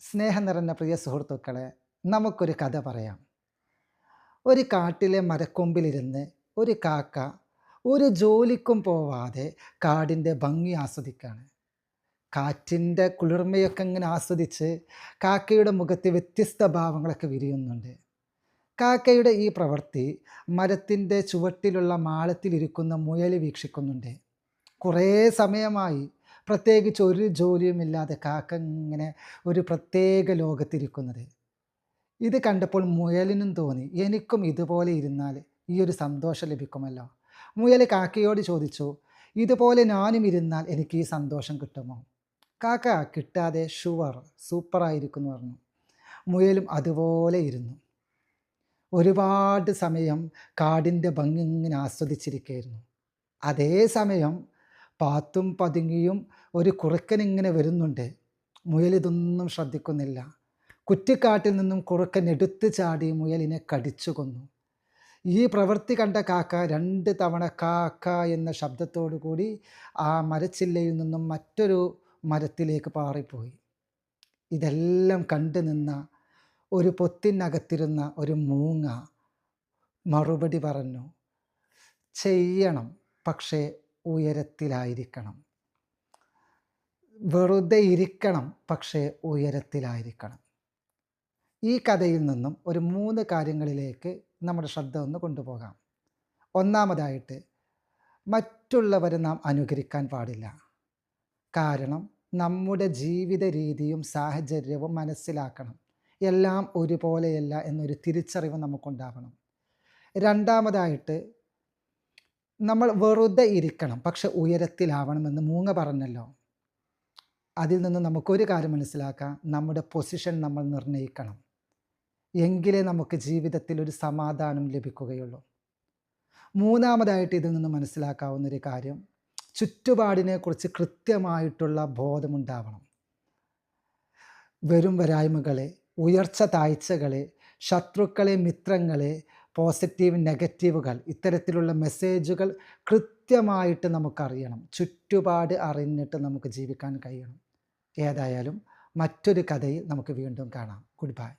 സ്നേഹം നിറഞ്ഞ പ്രിയ സുഹൃത്തുക്കളെ നമുക്കൊരു കഥ പറയാം. ഒരു കാട്ടിലെ മരക്കൊമ്പിലിരുന്ന് ഒരു കാക്ക ഒരു ജോലിക്കും പോവാതെ കാടിന്റെ ഭംഗി ആസ്വദിക്കുകയാണ് കാറ്റിന്റെ കുളിർമയൊക്കെ ഇങ്ങനെ ആസ്വദിച്ച് കാക്കയുടെ മുഖത്ത് വ്യത്യസ്ത ഭാവങ്ങളൊക്കെ വിരിയുന്നുണ്ട്. കാക്കയുടെ ഈ പ്രവൃത്തി മരത്തിന്റെ ചുവട്ടിലുള്ള മാളത്തിലിരിക്കുന്ന മുയൽ വീക്ഷിക്കുന്നുണ്ട്. കുറേ സമയമായി പ്രത്യേകിച്ച് ഒരു ജോലിയുമില്ലാതെ കാക്ക ഇങ്ങനെ ഒരു പ്രത്യേക ലോകത്തിരിക്കുന്നത്. ഇത് കണ്ടപ്പോൾ മുയലിനും തോന്നി എനിക്കും ഇതുപോലെ ഇരുന്നാൽ ഈ ഒരു സന്തോഷം ലഭിക്കുമല്ലോ? മുയൽ കാക്കയോട് ചോദിച്ചു ഇതുപോലെ ഞാനും ഇരുന്നാൽ എനിക്ക് ഈ സന്തോഷം കിട്ടുമോ? കാക്ക കിട്ടാതെ ഷുവർ സൂപ്പറായിരിക്കുന്നു പറഞ്ഞു. മുയലും അതുപോലെ ഇരുന്നു. ഒരുപാട് സമയം കാടിന്റെ ഭംഗി ഇങ്ങനെ ആസ്വദിച്ചിരിക്കുകയായിരുന്നു. അതേ സമയം പാത്തും പതുങ്ങിയും ഒരു കുറുക്കൻ ഇങ്ങനെ വരുന്നുണ്ട് മുയലിതൊന്നും ശ്രദ്ധിക്കുന്നില്ല. കുറ്റിക്കാട്ടിൽ നിന്നും കുറുക്കൻ എടുത്തു ചാടി മുയലിനെ കടിച്ചു കൊന്നു. ഈ പ്രവൃത്തി കണ്ട കാക്ക രണ്ട് തവണ കാക്ക എന്ന ശബ്ദത്തോടു കൂടി ആ മരച്ചില്ലയിൽ നിന്നും മറ്റൊരു മരത്തിലേക്ക് പാറിപ്പോയി. ഇതെല്ലാം കണ്ടു നിന്ന ഒരു പൊത്തിനകത്തിരുന്ന ഒരു മൂങ്ങ മറുപടി പറഞ്ഞു ചെയ്യണം പക്ഷേ ഉയരത്തിലായിരിക്കണം. വെറുതെ ഇരിക്കണം പക്ഷേ ഉയരത്തിലായിരിക്കണം. ഈ കഥയിൽ നിന്നും ഒരു മൂന്ന് കാര്യങ്ങളിലേക്ക് നമ്മുടെ ശ്രദ്ധ ഒന്ന് കൊണ്ടുപോകാം. ഒന്നാമതായിട്ട് മറ്റുള്ളവരെ നാം അനുകരിക്കാൻ പാടില്ല. കാരണം നമ്മുടെ ജീവിത രീതിയും സാഹചര്യവും മനസ്സിലാക്കണം. എല്ലാം ഒരുപോലെയല്ല എന്നൊരു തിരിച്ചറിവ് നമുക്കുണ്ടാവണം. രണ്ടാമതായിട്ട് നമ്മൾ വെറുതെ ഇരിക്കണം പക്ഷെ ഉയരത്തിലാവണമെന്ന് മൂങ്ങ പറഞ്ഞല്ലോ. അതിൽ നിന്ന് നമുക്കൊരു കാര്യം മനസ്സിലാക്കാം. നമ്മുടെ പൊസിഷൻ നമ്മൾ നിർണയിക്കണം. എങ്കിലേ നമുക്ക് ജീവിതത്തിൽ ഒരു സമാധാനം ലഭിക്കുകയുള്ളൂ. മൂന്നാമതായിട്ട് ഇതിൽ നിന്ന് മനസ്സിലാക്കാവുന്ന ഒരു കാര്യം ചുറ്റുപാടിനെക്കുറിച്ച് കൃത്യമായിട്ടുള്ള ബോധമുണ്ടാവണം. വരും വരായ്മകളെ ഉയർച്ച താഴ്ചകളെ ശത്രുക്കളെ മിത്രങ്ങളെ പോസിറ്റീവ് നെഗറ്റീവുകൾ ഇത്തരത്തിലുള്ള മെസ്സേജുകൾ കൃത്യമായിട്ട് നമുക്കറിയണം. ചുറ്റുപാട് അറിഞ്ഞിട്ട് നമുക്ക് ജീവിക്കാൻ കഴിയണം. ഏതായാലും മറ്റൊരു കഥയിൽ നമുക്ക് വീണ്ടും കാണാം. Good bye.